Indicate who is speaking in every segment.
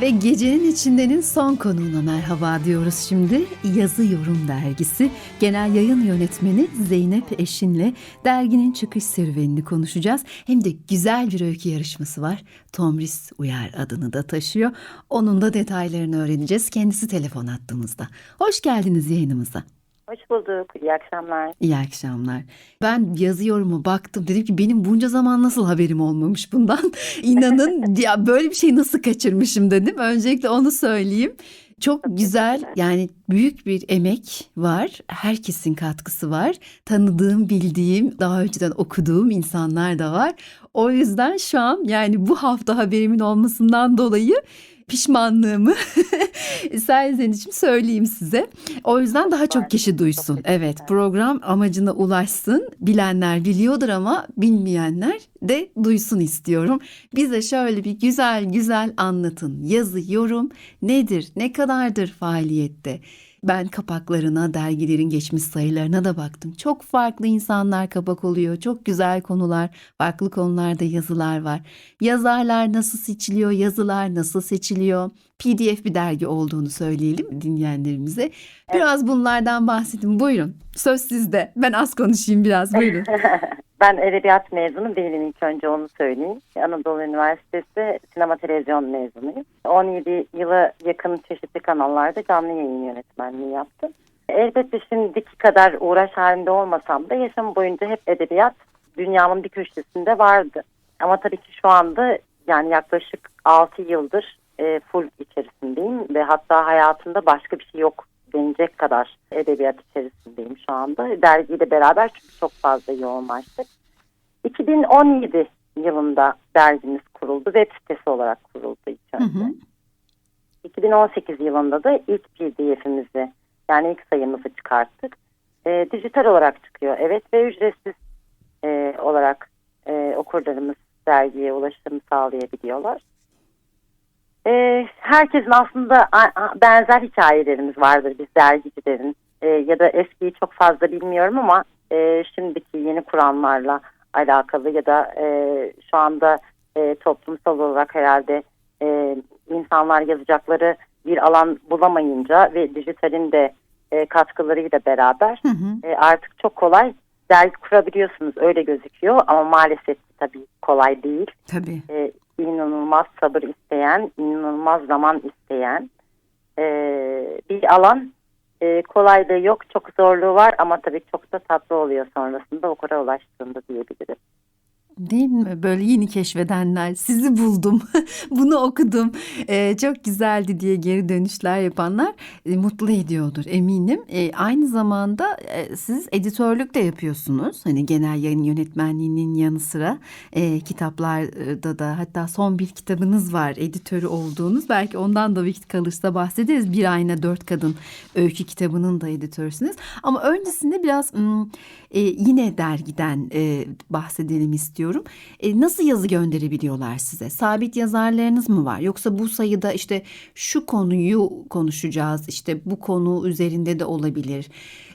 Speaker 1: Ve gecenin içindenin son konuğuna merhaba diyoruz şimdi. Yazı Yorum Dergisi Genel Yayın Yönetmeni Zeynep Eşin'le derginin çıkış serüvenini konuşacağız. Hem de güzel bir öykü yarışması var. Tomris Uyar adını da taşıyor. Onun da detaylarını öğreneceğiz. Kendisi telefon attığımızda. Hoş geldiniz yayınımıza.
Speaker 2: Hoş bulduk. İyi akşamlar.
Speaker 1: İyi akşamlar. Ben yazı yorumu baktım. Dedim ki benim bunca zaman nasıl haberim olmamış bundan? İnanın ya böyle bir şey nasıl kaçırmışım dedim. Öncelikle onu söyleyeyim. Çok güzel yani büyük bir emek var. Herkesin katkısı var. Tanıdığım, bildiğim, daha önceden okuduğum insanlar da var. O yüzden şu an yani bu hafta haberimin olmasından dolayı pişmanlığımı Selzen için söyleyeyim size. O yüzden daha çok kişi duysun. Evet program amacına ulaşsın. Bilenler biliyordur ama bilmeyenler de duysun istiyorum. Bize şöyle bir güzel güzel anlatın. Yazı, yorum nedir, ne kadardır faaliyette? Ben kapaklarına, dergilerin geçmiş sayılarına da baktım. Çok farklı insanlar kapak oluyor. Çok güzel konular, farklı konularda yazılar var. Yazarlar nasıl seçiliyor, yazılar nasıl seçiliyor? PDF bir dergi olduğunu söyleyelim dinleyenlerimize. Biraz bunlardan bahsedin. Buyurun. Söz sizde. Ben az konuşayım biraz. Buyurun.
Speaker 2: ben edebiyat mezunu değilim ilk önce onu söyleyeyim. Anadolu Üniversitesi sinema televizyon mezunuyum. 17 yıla yakın çeşitli kanallarda canlı yayın yönetmenliği yaptım. Elbette şimdiki kadar uğraş halinde olmasam da yaşam boyunca hep edebiyat dünyamın bir köşesinde vardı. Ama tabii ki şu anda yani yaklaşık 6 yıldır e, full içerisindeyim ve hatta hayatımda başka bir şey yok denecek kadar edebiyat içerisindeyim şu anda. Dergiyle beraber çünkü çok fazla yoğunlaştık. 2017 yılında dergimiz kuruldu. Web sitesi olarak kuruldu ilk önce. Hı hı. 2018 yılında da ilk PDF'imizi yani ilk sayımızı çıkarttık. E, dijital olarak çıkıyor evet ve ücretsiz e, olarak e, okurlarımız dergiye ulaşım sağlayabiliyorlar. E, herkesin aslında benzer hikayelerimiz vardır biz dergicilerin e, ya da eskiyi çok fazla bilmiyorum ama e, şimdiki yeni kuranlarla alakalı ya da e, şu anda e, toplumsal olarak herhalde e, insanlar yazacakları bir alan bulamayınca ve dijitalin de e, katkılarıyla beraber hı hı. E, artık çok kolay dergi kurabiliyorsunuz öyle gözüküyor ama maalesef tabii kolay değil.
Speaker 1: Tabii.
Speaker 2: E, inanılmaz sabır isteyen, inanılmaz zaman isteyen e, bir alan. E, kolaylığı yok, çok zorluğu var ama tabii çok da tatlı oluyor sonrasında okura ulaştığında diyebilirim.
Speaker 1: Değil mi? Böyle yeni keşfedenler. Sizi buldum. Bunu okudum. Ee, çok güzeldi diye geri dönüşler yapanlar e, mutlu ediyordur eminim. E, aynı zamanda e, siz editörlük de yapıyorsunuz. Hani genel yayın yönetmenliğinin yanı sıra e, kitaplarda da hatta son bir kitabınız var editörü olduğunuz. Belki ondan da vakit kalırsa bahsederiz. Bir Ayna Dört Kadın öykü kitabının da editörsünüz. Ama öncesinde biraz e, yine dergiden e, bahsedelim istiyorum istiyorum. E, nasıl yazı gönderebiliyorlar size? Sabit yazarlarınız mı var? Yoksa bu sayıda işte şu konuyu konuşacağız. İşte bu konu üzerinde de olabilir.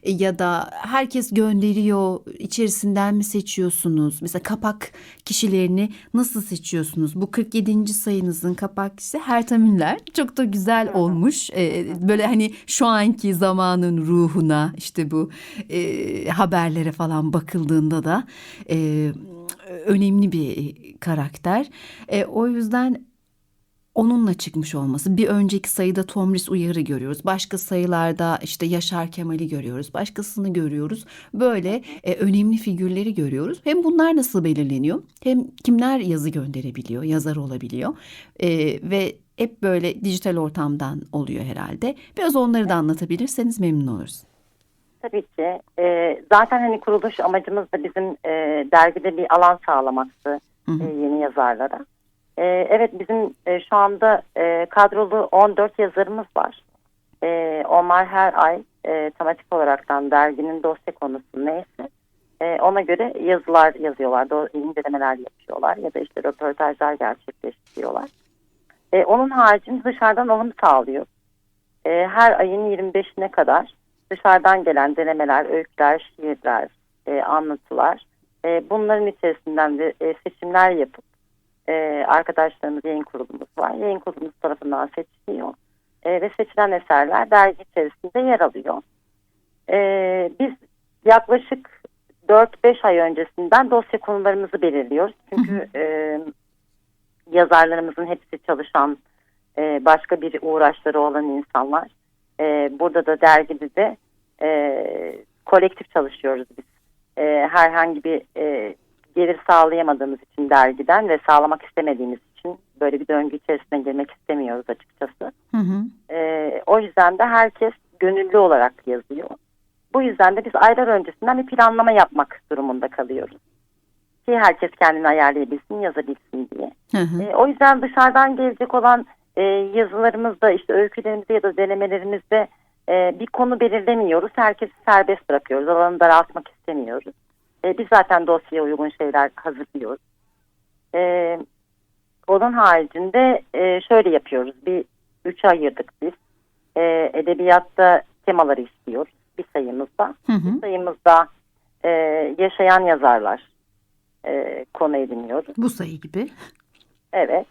Speaker 1: E, ya da herkes gönderiyor. içerisinden mi seçiyorsunuz? Mesela kapak kişilerini nasıl seçiyorsunuz? Bu 47. sayınızın kapak kişisi Herta Müller. Çok da güzel olmuş. E, böyle hani şu anki zamanın ruhuna işte bu e, haberlere falan bakıldığında da e, önemli bir karakter. E, o yüzden onunla çıkmış olması. Bir önceki sayıda Tomris Uyar'ı görüyoruz. Başka sayılarda işte Yaşar Kemal'i görüyoruz. Başkasını görüyoruz. Böyle e, önemli figürleri görüyoruz. Hem bunlar nasıl belirleniyor? Hem kimler yazı gönderebiliyor, yazar olabiliyor. E, ve hep böyle dijital ortamdan oluyor herhalde. Biraz onları da anlatabilirseniz memnun oluruz.
Speaker 2: Tabii ki. E, zaten hani kuruluş amacımız da bizim e, dergide bir alan sağlamaktı hı hı. E, yeni yazarlara. E, evet bizim e, şu anda e, kadrolu 14 yazarımız var. E, onlar her ay e, tematik olaraktan derginin dosya konusu neyse e, ona göre yazılar yazıyorlar, do, incelemeler yapıyorlar ya da işte röportajlar gerçekleştiriyorlar. E, onun haricinde dışarıdan alım sağlıyor. E, her ayın 25'ine kadar dışarıdan gelen denemeler, öyküler, şiirler, e, anlatılar. E, bunların içerisinden de e, seçimler yapıp e, arkadaşlarımız yayın kurulumuz var. Yayın kurulumuz tarafından seçiliyor. E, ve seçilen eserler dergi içerisinde yer alıyor. E, biz yaklaşık 4-5 ay öncesinden dosya konularımızı belirliyoruz. Çünkü e, yazarlarımızın hepsi çalışan e, başka bir uğraşları olan insanlar. E, burada da dergide de e, kolektif çalışıyoruz biz. E, herhangi bir e, gelir sağlayamadığımız için dergiden ve sağlamak istemediğimiz için böyle bir döngü içerisine girmek istemiyoruz açıkçası.
Speaker 1: Hı hı.
Speaker 2: E, o yüzden de herkes gönüllü olarak yazıyor. Bu yüzden de biz aylar öncesinden bir planlama yapmak durumunda kalıyoruz. Ki herkes kendini ayarlayabilsin, yazabilsin diye.
Speaker 1: Hı hı.
Speaker 2: E, o yüzden dışarıdan gelecek olan e, yazılarımızda, işte öykülerimizde ya da denemelerimizde e, bir konu belirlemiyoruz. Herkesi serbest bırakıyoruz. Alanı daraltmak istemiyoruz. E, biz zaten dosyaya uygun şeyler hazırlıyoruz. E, onun haricinde e, şöyle yapıyoruz. Bir üçe ayırdık biz. E, edebiyatta temaları işliyoruz bir sayımızda.
Speaker 1: Hı hı.
Speaker 2: Bir sayımızda e, yaşayan yazarlar e, konu ediniyoruz.
Speaker 1: Bu sayı gibi.
Speaker 2: Evet.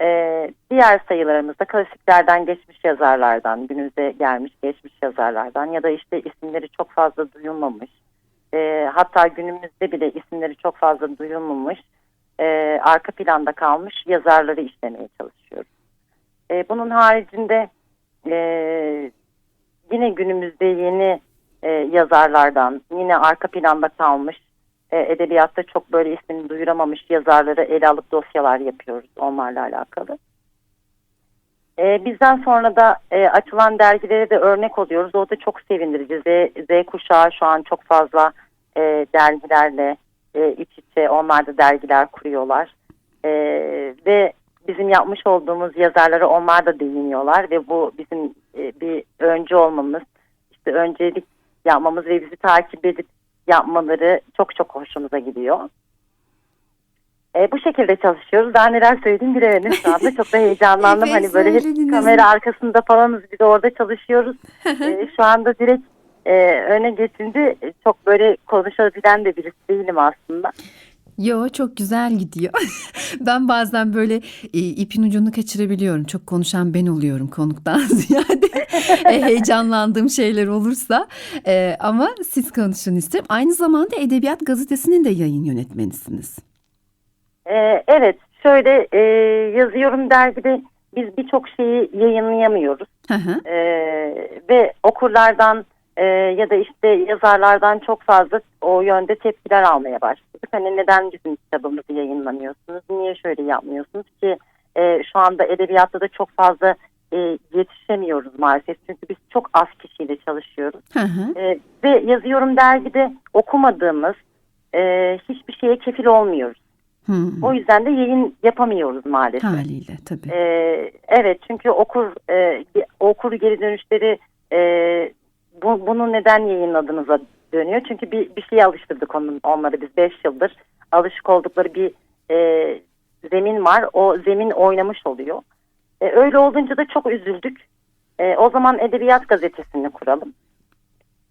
Speaker 2: Ee, diğer sayılarımızda klasiklerden geçmiş yazarlardan, günümüze gelmiş geçmiş yazarlardan ya da işte isimleri çok fazla duyulmamış, e, hatta günümüzde bile isimleri çok fazla duyulmamış, e, arka planda kalmış yazarları işlemeye çalışıyoruz. E, bunun haricinde e, yine günümüzde yeni e, yazarlardan, yine arka planda kalmış edebiyatta çok böyle ismini duyuramamış yazarları ele alıp dosyalar yapıyoruz onlarla alakalı. E, bizden sonra da e, açılan dergilere de örnek oluyoruz. O da çok sevindirici. Z, Z kuşağı şu an çok fazla e, dergilerle e, iç içe. Onlar da dergiler kuruyorlar. E, ve bizim yapmış olduğumuz yazarlara onlar da değiniyorlar ve bu bizim e, bir öncü olmamız, işte öncelik yapmamız ve bizi takip edip yapmaları çok çok hoşumuza gidiyor. E, bu şekilde çalışıyoruz. Daha neler söyleyeyim bilemedim şu anda. Çok da heyecanlandım. Hani böyle hep kamera arkasında falanız biz de orada çalışıyoruz. e, şu anda direkt e, öne geçince çok böyle konuşabilen de birisi değilim aslında.
Speaker 1: Yo çok güzel gidiyor. ben bazen böyle e, ipin ucunu kaçırabiliyorum. Çok konuşan ben oluyorum konuktan ziyade. E, heyecanlandığım şeyler olursa. E, ama siz konuşun isterim. Aynı zamanda Edebiyat Gazetesi'nin de yayın yönetmenisiniz.
Speaker 2: E, evet şöyle e, yazıyorum dergide biz birçok şeyi yayınlayamıyoruz.
Speaker 1: Hı hı.
Speaker 2: Ee, ve okurlardan e, ya da işte yazarlardan çok fazla o yönde tepkiler almaya başladık. Hani neden bizim kitabımızı yayınlamıyorsunuz? Niye şöyle yapmıyorsunuz ki e, şu anda edebiyatta da çok fazla e, yetişemiyoruz maalesef. Çünkü biz çok az kişiyle çalışıyoruz.
Speaker 1: Hı hı.
Speaker 2: E, ve yazıyorum dergide okumadığımız e, hiçbir şeye kefil olmuyoruz.
Speaker 1: Hı hı.
Speaker 2: O yüzden de yayın yapamıyoruz maalesef.
Speaker 1: Haliyle tabii.
Speaker 2: Ee, evet çünkü okur e, okur geri dönüşleri e, bu, bunu neden yayınladığınıza dönüyor. Çünkü bir, bir şeye alıştırdık onun, onları biz 5 yıldır alışık oldukları bir e, zemin var. O zemin oynamış oluyor. E, öyle olunca da çok üzüldük. E, o zaman Edebiyat Gazetesi'ni kuralım.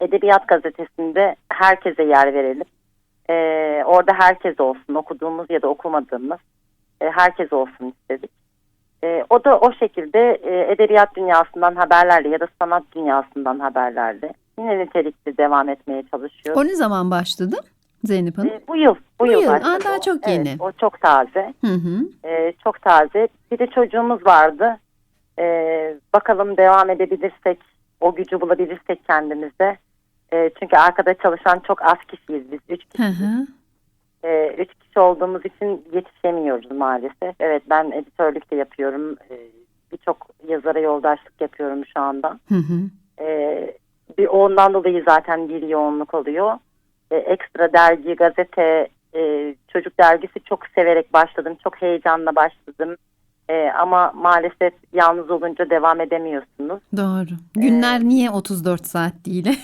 Speaker 2: Edebiyat Gazetesi'nde herkese yer verelim. E, orada herkes olsun okuduğumuz ya da okumadığımız e, herkes olsun istedik. E, o da o şekilde e, edebiyat dünyasından haberlerle ya da sanat dünyasından haberlerle yine nitelikli devam etmeye çalışıyoruz.
Speaker 1: O ne zaman başladı Zeynep Hanım?
Speaker 2: E, bu yıl. Bu,
Speaker 1: Bu
Speaker 2: yıl,
Speaker 1: yıl. Aa, daha
Speaker 2: o.
Speaker 1: çok yeni.
Speaker 2: Evet, o çok taze.
Speaker 1: Hı hı.
Speaker 2: E, çok taze. Bir de çocuğumuz vardı. E, bakalım devam edebilirsek, o gücü bulabilirsek kendimizde. E, çünkü arkada çalışan çok az kişiyiz biz. Üç
Speaker 1: Hı
Speaker 2: kişiyiz.
Speaker 1: hı.
Speaker 2: Ee, üç kişi olduğumuz için yetişemiyoruz maalesef. Evet ben editörlük de yapıyorum. Ee, Birçok yazara yoldaşlık yapıyorum şu anda.
Speaker 1: Hı hı.
Speaker 2: Ee, bir ondan dolayı zaten bir yoğunluk oluyor. Ee, ekstra dergi, gazete, e, çocuk dergisi çok severek başladım. Çok heyecanla başladım. Ee, ama maalesef yalnız olunca devam edemiyorsunuz.
Speaker 1: Doğru. Günler niye 34 saat değil?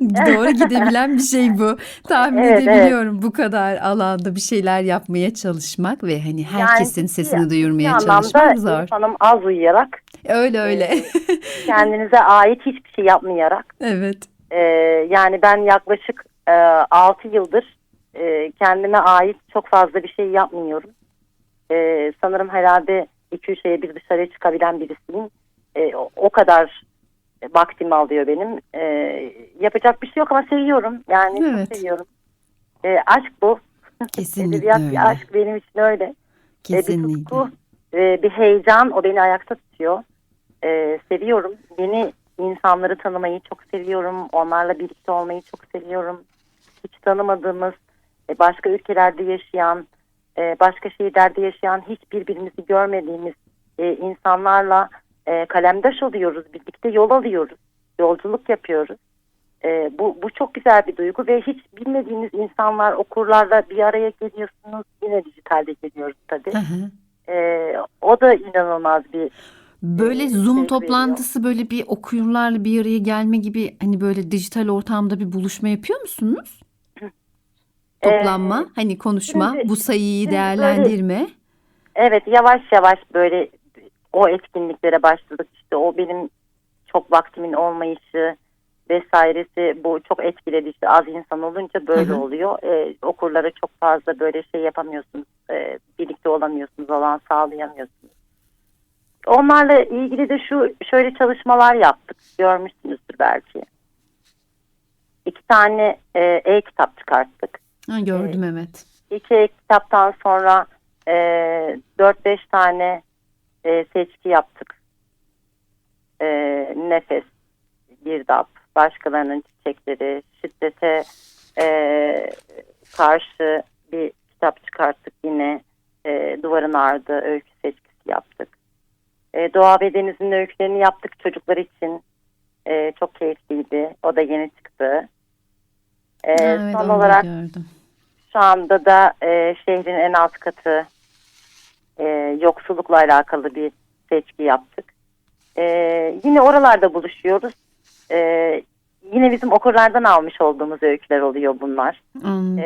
Speaker 1: Doğru gidebilen bir şey bu. Tahmin
Speaker 2: Evet,
Speaker 1: edebiliyorum bu kadar alanda bir şeyler yapmaya çalışmak ve hani herkesin
Speaker 2: Yani
Speaker 1: sesini
Speaker 2: bir-
Speaker 1: duyurmaya çalışmak zor.
Speaker 2: Elif Hanım az uyuyarak,
Speaker 1: Öyle öyle.
Speaker 2: kendinize ait hiçbir şey yapmayarak
Speaker 1: evet.
Speaker 2: Ee, yani ben yaklaşık e, 6 yıldır e, kendime ait çok fazla bir şey yapmıyorum. e, sanırım herhalde 2-3 şeye bir dışarıya çıkabilen birisiyim. E, o, kadar vaktimi alıyor benim. E, yapacak bir şey yok ama seviyorum. Yani
Speaker 1: Evet.
Speaker 2: çok seviyorum. E, aşk bu.
Speaker 1: Kesinlikle
Speaker 2: Edebiyat
Speaker 1: öyle.
Speaker 2: bir aşk benim için öyle. E, bir
Speaker 1: Kesinlikle.
Speaker 2: tutku, e, bir heyecan o beni ayakta tutuyor. E, seviyorum. Yeni insanları tanımayı çok seviyorum. Onlarla birlikte olmayı çok seviyorum. Hiç tanımadığımız, e, başka ülkelerde yaşayan, e, başka şehirlerde yaşayan, hiç birbirimizi görmediğimiz e, insanlarla e, kalemdaş oluyoruz. Birlikte yol alıyoruz. Yolculuk yapıyoruz. E, bu, bu çok güzel bir duygu ve hiç bilmediğiniz insanlar okurlarla bir araya geliyorsunuz. Yine dijitalde geliyoruz tabii.
Speaker 1: Hı hı.
Speaker 2: E, o da inanılmaz bir
Speaker 1: Böyle Zoom
Speaker 2: şey
Speaker 1: toplantısı böyle bir okuyurlarla bir araya gelme gibi hani böyle dijital ortamda bir buluşma yapıyor musunuz? Toplanma, hani konuşma,
Speaker 2: şimdi-
Speaker 1: bu sayıyı değerlendirme.
Speaker 2: Evet yavaş yavaş böyle o etkinliklere başladık. İşte o benim çok vaktimin olmayışı vesairesi bu çok etkiledi. İşte az insan olunca böyle
Speaker 1: Hı hı.
Speaker 2: oluyor. Ee, okurlara çok fazla böyle şey yapamıyorsunuz. Ee, birlikte olamıyorsunuz, alan sağlayamıyorsunuz. Onlarla ilgili de şu şöyle çalışmalar yaptık. Görmüşsünüzdür belki. İki tane e, e-kitap çıkarttık.
Speaker 1: Ha, gördüm evet.
Speaker 2: İki kitaptan sonra e, 4-5 tane e, seçki yaptık. E, Nefes, Girdap, Başkalarının Çiçekleri, Şiddete e, karşı bir kitap çıkarttık yine. E, Duvarın Ardı öykü seçkisi yaptık. E, Doğa ve Deniz'in öykülerini yaptık çocuklar için. E, çok keyifliydi. O da yeni çıktı. E,
Speaker 1: evet,
Speaker 2: son olarak
Speaker 1: gördüm.
Speaker 2: Şu anda da e, şehrin en alt katı e, yoksullukla alakalı bir seçki yaptık. E, yine oralarda buluşuyoruz. E, yine bizim okurlardan almış olduğumuz öyküler oluyor bunlar.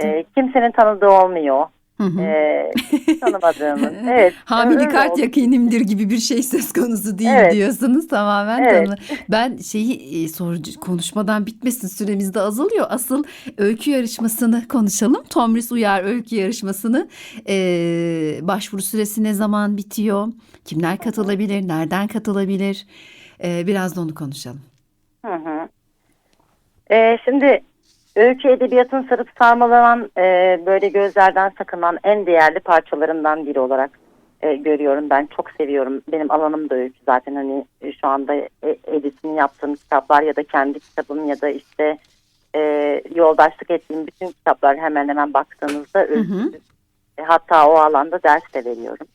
Speaker 2: E, kimsenin tanıdığı olmuyor.
Speaker 1: Hı.
Speaker 2: E, tanımadığımız. Evet.
Speaker 1: Hamile
Speaker 2: öyle
Speaker 1: kart yakinimdir gibi bir şey söz konusu değil
Speaker 2: Evet.
Speaker 1: diyorsunuz tamamen
Speaker 2: Evet.
Speaker 1: tanı. Ben şeyi e, sorucu konuşmadan bitmesin süremiz de azalıyor. Asıl öykü yarışmasını konuşalım. Tomris Uyar öykü yarışmasını e, başvuru süresi ne zaman bitiyor? Kimler katılabilir? Nereden katılabilir? E, biraz da onu konuşalım.
Speaker 2: Hı hı. Ee, şimdi öykü edebiyatın sarıp sarmalanan e, böyle gözlerden sakınan en değerli parçalarından biri olarak e, görüyorum. Ben çok seviyorum. Benim alanım da öykü zaten hani e, şu anda e, editini yaptığım kitaplar ya da kendi kitabım ya da işte e, yoldaşlık ettiğim bütün kitaplar hemen hemen baktığınızda öykü.
Speaker 1: hı.
Speaker 2: E, Hatta o alanda ders de veriyorum.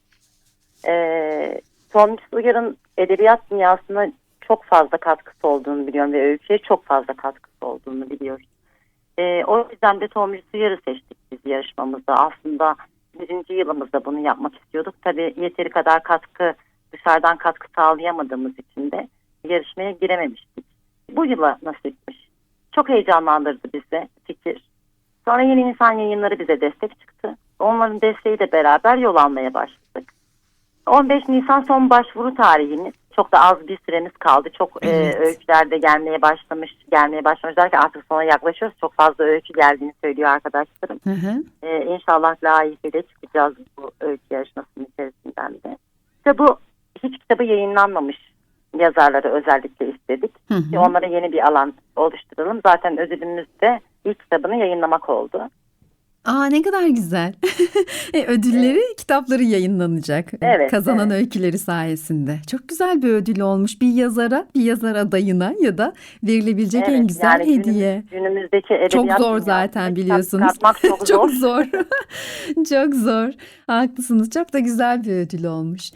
Speaker 2: E, Tomris Uyar'ın edebiyat dünyasına çok fazla katkısı olduğunu biliyorum ve öyküye çok fazla katkısı olduğunu biliyoruz. E, o yüzden de Tomris Uyar'ı seçtik biz yarışmamızda. Aslında birinci yılımızda bunu yapmak istiyorduk. Tabii yeteri kadar katkı dışarıdan katkı sağlayamadığımız için de yarışmaya girememiştik. Bu yıla nasipmiş. Çok heyecanlandırdı bizi fikir. Sonra Yeni İnsan Yayınları bize destek çıktı. Onların desteğiyle beraber yol almaya başladık. 15 Nisan son başvuru tarihimiz. Çok da az bir süremiz kaldı. Çok e,
Speaker 1: Evet.
Speaker 2: öyküler de gelmeye başlamış. Gelmeye başlamış derken artık sona yaklaşıyoruz. Çok fazla öykü geldiğini söylüyor arkadaşlarım.
Speaker 1: Hı hı.
Speaker 2: E, inşallah layıkıyla çıkacağız bu öykü yarışmasının içerisinden de. Kitabı, hiç kitabı yayınlanmamış yazarları özellikle istedik.
Speaker 1: Hı hı.
Speaker 2: Onlara yeni bir alan oluşturalım. Zaten ödülümüz de ilk kitabını yayınlamak oldu.
Speaker 1: Aa ne kadar güzel. E, Ödülleri kitapları yayınlanacak.
Speaker 2: Evet,
Speaker 1: Kazanan
Speaker 2: evet.
Speaker 1: öyküleri sayesinde. Çok güzel bir ödül olmuş. Bir yazara, bir yazar adayına ya da verilebilecek en
Speaker 2: Evet,
Speaker 1: güzel
Speaker 2: yani
Speaker 1: hediye.
Speaker 2: Günümüz, günümüzdeki edebiyat
Speaker 1: Çok zor zaten biliyorsunuz.
Speaker 2: Çok,
Speaker 1: Çok
Speaker 2: zor.
Speaker 1: Çok zor. Haklısınız. Çok da güzel bir ödül olmuş.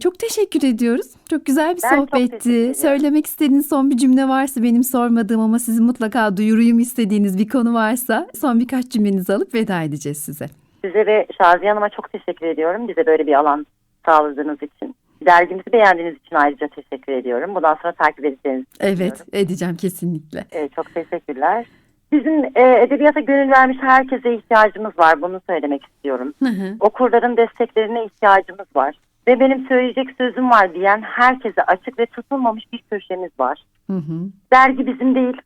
Speaker 1: Çok teşekkür ediyoruz. Çok güzel bir
Speaker 2: Ben
Speaker 1: sohbetti. Söylemek istediğiniz son bir cümle varsa benim sormadığım ama sizin mutlaka duyuruyum istediğiniz bir konu varsa son birkaç cümlenizi alıp veda edeceğiz size.
Speaker 2: Size ve Şaziye Hanım'a çok teşekkür ediyorum. Bize böyle bir alan sağladığınız için. Dergimizi beğendiğiniz için ayrıca teşekkür ediyorum. Bundan sonra takip edeceğinizi
Speaker 1: Evet, edeceğim kesinlikle.
Speaker 2: e, çok teşekkürler. Bizim e, edebiyata gönül vermiş herkese ihtiyacımız var. Bunu söylemek istiyorum.
Speaker 1: Hı hı.
Speaker 2: Okurların desteklerine ihtiyacımız var. Ve benim söyleyecek sözüm var diyen herkese açık ve tutulmamış bir köşemiz var.
Speaker 1: Hı hı.
Speaker 2: Dergi bizim değil,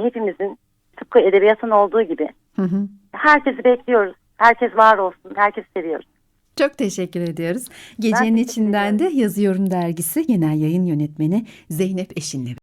Speaker 2: hepimizin tıpkı edebiyatın olduğu gibi.
Speaker 1: Hı hı.
Speaker 2: Herkesi bekliyoruz. Herkes var olsun. Herkesi seviyoruz.
Speaker 1: Çok teşekkür ediyoruz. Gecenin
Speaker 2: teşekkür
Speaker 1: içinden de. Yazıyorum dergisi genel yayın yönetmeni Zeynep Eşin'le